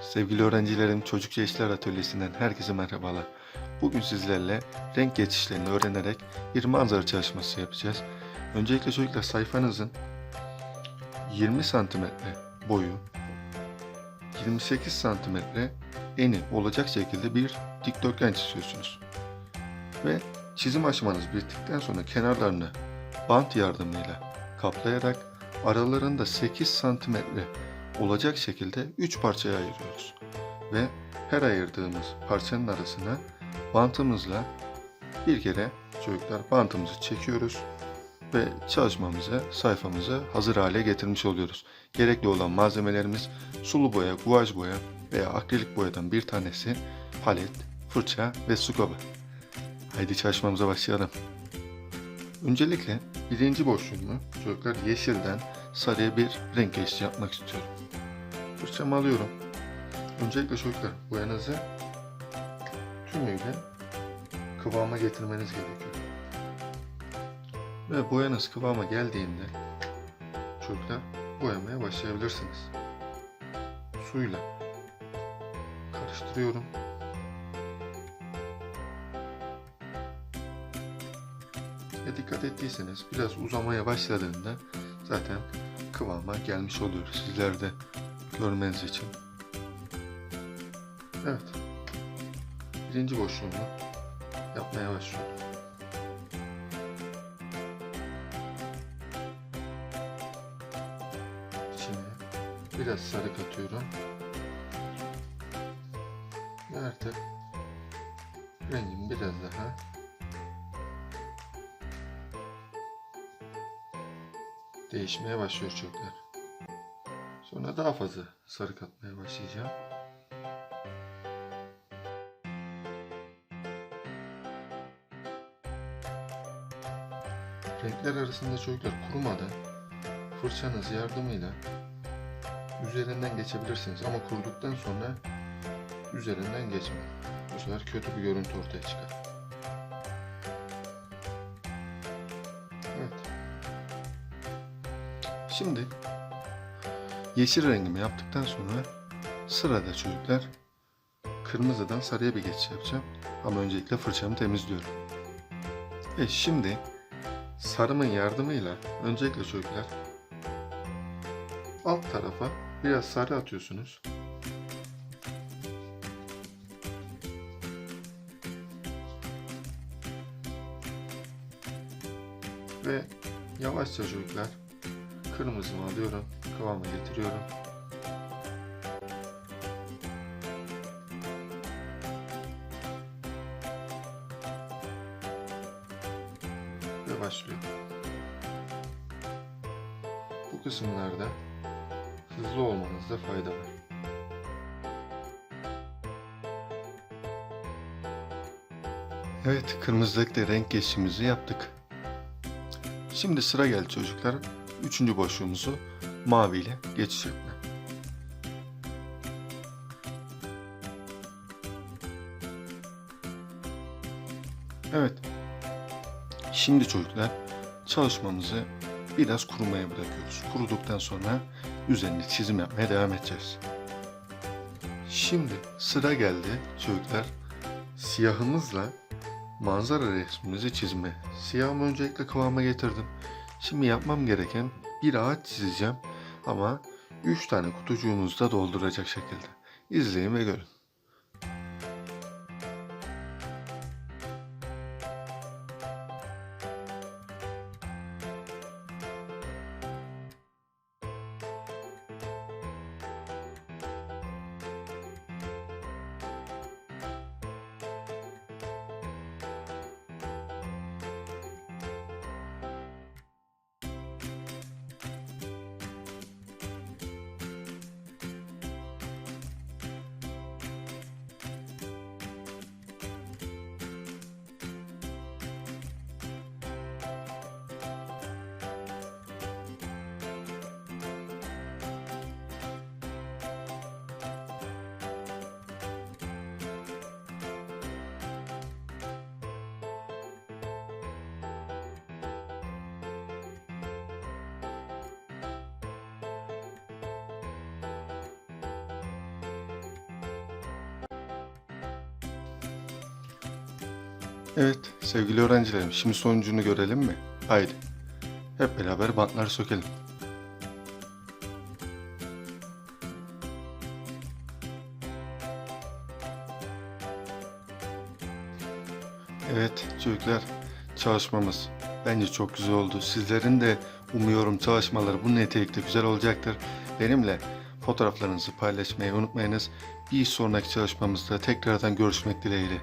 Sevgili öğrencilerim, Çocukça İşler Atölyesi'nden herkese merhabalar. Bugün sizlerle renk geçişlerini öğrenerek bir manzara çalışması yapacağız. Öncelikle çocuklar sayfanızın 20 santimetre boyu, 28 santimetre eni olacak şekilde bir dikdörtgen çiziyorsunuz. Ve çizim aşamanız bittikten sonra kenarlarını bant yardımıyla kaplayarak aralarında 8 santimetre olacak şekilde 3 parçaya ayırıyoruz. Ve her ayırdığımız parçanın arasına bantımızla bir kere çocuklar bantımızı çekiyoruz ve çalışmamızı, sayfamızı hazır hale getirmiş oluyoruz. Gerekli olan malzemelerimiz sulu boya, guaj boya veya akrilik boyadan bir tanesi, palet, fırça ve su kabı. Haydi çalışmamıza başlayalım. Öncelikle birinci boşluğumu çocuklar yeşilden sarıya bir renk geçişi yapmak istiyorum. Fırçamı alıyorum. Öncelikle çocuklar boyanızı tümüyle kıvama getirmeniz gerekiyor. Ve boyanız kıvama geldiğinde çocuklar boyamaya başlayabilirsiniz. Suyla karıştırıyorum. Ve dikkat ettiyseniz biraz uzamaya başladığında zaten kıvama gelmiş oluyor. Sizler de görmeniz için. Evet. Birinci boşluğumu yapmaya başlıyorum. İçine biraz sarı katıyorum. Ve artık rengim biraz daha değişmeye başlıyor çocuklar. Sonra daha fazla sarı katmaya başlayacağım. Renkler arasında çocuklar kurumadan fırçanız yardımıyla üzerinden geçebilirsiniz ama kuruduktan sonra üzerinden geçmeyin. Bu sefer kötü bir görüntü ortaya çıkar. Evet. Şimdi yeşil rengimi yaptıktan sonra sırada çocuklar kırmızıdan sarıya bir geçiş yapacağım. Ama öncelikle fırçamı temizliyorum. E şimdi sarımın yardımıyla öncelikle çocuklar alt tarafa biraz sarı atıyorsunuz. Ve yavaşça çocuklar kırmızımı alıyorum, kıvama getiriyorum. Ve başlıyorum. Bu kısımlarda hızlı olmanızda fayda var. Evet, kırmızılıkla renk geçişimizi yaptık. Şimdi sıra geldi çocuklar. Üçüncü boşluğumuzu maviyle geçiş yapmaya. Evet. Şimdi çocuklar çalışmamızı biraz kurumaya bırakıyoruz. Kuruduktan sonra üzerine çizim yapmaya devam edeceğiz. Şimdi sıra geldi çocuklar siyahımızla manzara resmimizi çizme. Siyahımı öncelikle kıvama getirdim. Şimdi yapmam gereken bir ağaç çizeceğim ama 3 tane kutucuğumuzda dolduracak şekilde. İzleyin ve görün. Evet sevgili öğrencilerim şimdi sonucunu görelim mi? Haydi. Hep beraber bantları sökelim. Evet çocuklar çalışmamız bence çok güzel oldu. Sizlerin de umuyorum çalışmaları bu nitelikte güzel olacaktır. Benimle fotoğraflarınızı paylaşmayı unutmayınız. Bir sonraki çalışmamızda tekrardan görüşmek dileğiyle.